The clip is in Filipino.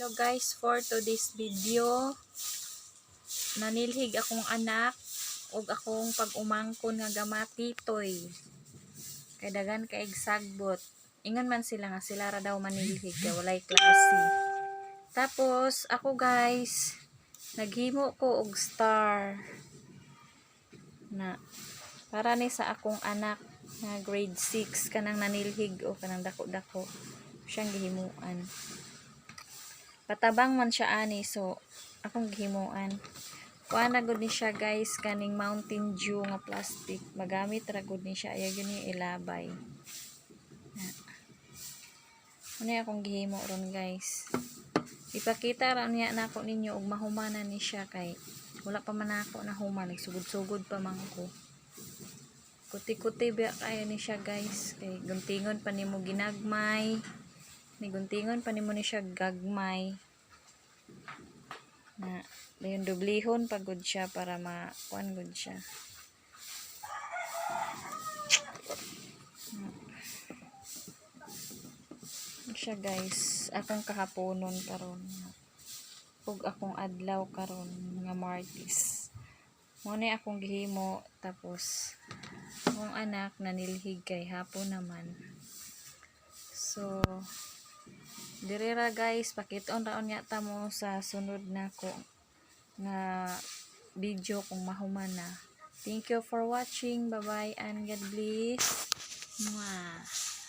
Hello guys, for today's video, nanilhig akong anak ug akong pag-umangkon nga gamati toy. Kay dagan kay sagbot. Ingon man sila nga sila ra daw manilhig kay walay klase. Tapos ako guys, naghimo ko og star na para ni sa akong anak nga grade 6 kanang nanilhig o kanang dako-dako siyang gihimuan patabang man siya ani so akong gihimuan. Kuha na gud ni siya guys kaning mountain dew nga plastic. Magamit ra gud ni siya. Yun yung ilabay. Ano akong gihimo ron guys? Ipakita ra niya nako ninyo og mahumanan ni siya kay wala pa man ako na human. Nagsugod-sugod pa man ko kuti-kuti ba kaya ni siya guys? Kay guntingon pa nimo ginagmay ni guntingon pa nimo ni siya gagmay. Na dayon dublihon pagod siya para makuan gud siya. Na. siya guys? Akong kahaponon karon. Ug akong adlaw karon nga Martis. Mo ni akong gihimo tapos akong anak nanilhig kay hapon naman. So dirira guys pakiton raon nga ta mo sa sunod na ko nga video kung mahuman na. Thank you for watching. Bye bye and God bless. Mwah.